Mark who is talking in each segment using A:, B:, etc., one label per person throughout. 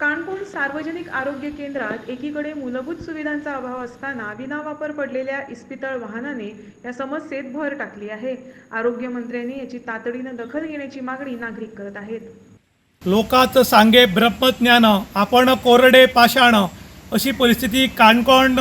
A: काणकोण सार्वजनिक आरोग्य केंद्रात एकीकडे मूलभूत सुविधांचा अभाव असताना विनावापर पडलेल्या इस्पितळ वाहनाने या समस्येत भर टाकली आहे. आरोग्यमंत्र्यांनी याची तातडीनं दखल घेण्याची मागणी नागरिक करत आहेत.
B: लोकात सांगे ब्रह्मज्ञान आपण कोरडे पाशाण अशी परिस्थिती काणकोण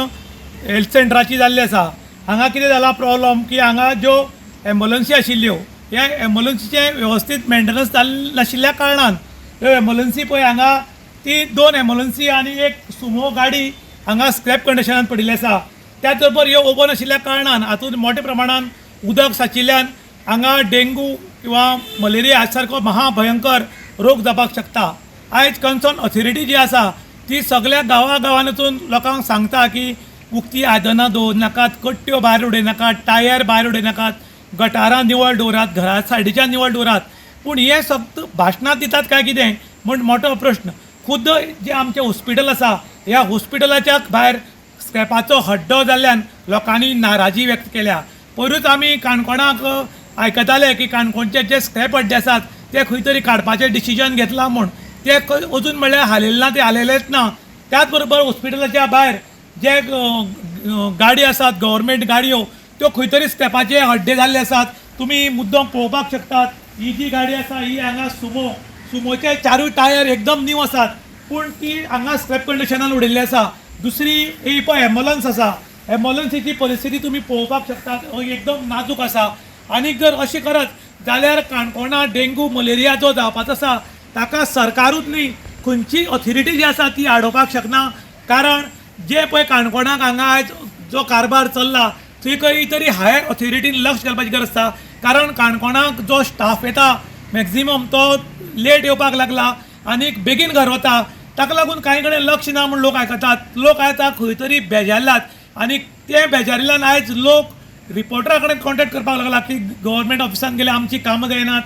B: हेल्थ सेंटराची जाल्ली आसा हांगा कितें जाला प्रॉब्लम की हांगा ज्यो एम्बुलन्सी आशिल्ल्यो ह्या एम्बुलन्सीचे वेवस्थीत मेंटेनन्स जाल्ले नाशिल्ल्या कारणान. ह्यो एम्बुलन्सी पळय हांगा ती दोन एम्बुलंसी आनी एक सुमो गाडी हांगा स्क्रॅप कंडिशनान पडिल्ली आसा. त्याच बरोबर ह्यो ओपन आशिल्ल्या कारणान हातूंत मोठ्या प्रमाणान उदक साचिल्ल्यान हांगा डेंगू किंवा मलेरिया सारको महाभयंकर रोग जावपाक शकता. आयज कन्सर्न ऑथॉरिटी जी आसा ती सगळ्या गांवा गांवांनी वचून लोकांक सांगता की उक्ती आयदनां दवरनाकात कट्ट्यो भायर उडयनाकात टायर भायर उडयनाकात गटारां निवळ दवरात घरा सायडीच्यान निवळ दवरात पूण हे फक्त भाशणां दितात काय कितें? म्हण मोठो प्रश्न. खुद्द जे आमचें हॉस्पिटल आसा ह्या हॉस्पिटलाच्या भायर स्क्रॅपाचो हड्डो जाल्ल्यान लोकांनी नाराजी व्यक्त केल्या. पयरूच आमी काणकोणाक आयकताले की काणकोणचे जे स्क्रॅप हड्डे आसात ते खंय तरी काडपाचें डिसिजन घेतलां म्हूण. ते अजून म्हणल्यार हालयले ना ते हालयलेच ना. त्याच बरोबर हॉस्पिटलाच्या भायर जे गाडयो गाडी आसात गव्हर्मेंट गाडयो त्यो खंय तरी स्क्रॅपाचे हड्डे जाल्ले आसात तुमी मुद्दम पळोवपाक शकतात ही जी गाडी आसा ही हांगा सुमो सुमोचे चारूय टायर एकदम नीव आसात पूण ती हांगा स्क्रॅप कंडिशनान उडयल्ली आसा. दुसरी ही पळय एम्बुलन्स आसा. एम्बुलन्सीची परिस्थिती तुमी पळोवपाक शकतात. एकदम नाजूक आसा. आनीक जर अशें करत जाल्यार काणकोणा डेंगू मलेरिया जो जावपाचो आसा ताका सरकारूच न्ही. खंयची ऑथॉरिटी जी आसा ती आडोवपाक शकना. कारण जे पळय काणकोणाक हांगा आयज जो कारबार चल्ला थंय खंय तरी हायर ऑथॉरिटीन लक्ष घालपाची गरज आसा. कारण काणकोणाक जो स्टाफ येता मॅक्झिमम तो लेट येवपाक लागला आनीक बेगीन घर वता ताका लागून कांय कडेन लक्ष ना म्हूण लोक आयकतात लोक आयता खंय तरी बेजारल्यात. आनी ते बेजारिल्ल्यान आयज लोक रिपोर्टरा कडेन कॉन्टेक्ट करपाक लागला की गव्हर्मेंट ऑफिसान गेले आमची कामां जायनात.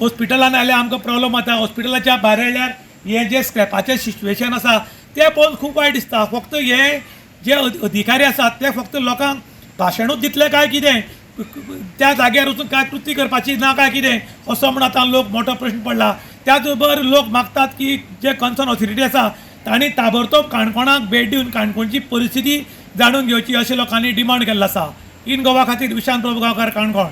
B: हॉस्पिटलान आयल्यार आमकां प्रॉब्लम जाता हॉस्पिटलाच्या भायर आयल्यार हें जें स्क्रॅपाचें सिच्युएशन आसा तें पळोवन खूब वायट दिसता. फक्त हे जे अधिकारी आसात ते फक्त लोकांक भाशणूच दितले काय कितें? त्या जाग्यार वचून काय कृती करपाची ना काय कितें असो म्हण आतां लोक मोठो प्रश्न पडला. त्याच बरोबर लोक मागतात की जे कन्सर्न ऑथॉरिटी आसा तांणी ताबडतोब काणकोणाक भेट दिवन काणकोणची परिस्थिती जाणून घेवची अशें लोकांनी डिमांड केल्लो आसा इन गोवा खातीर विशांत प्रभू गांवकार काणकोण.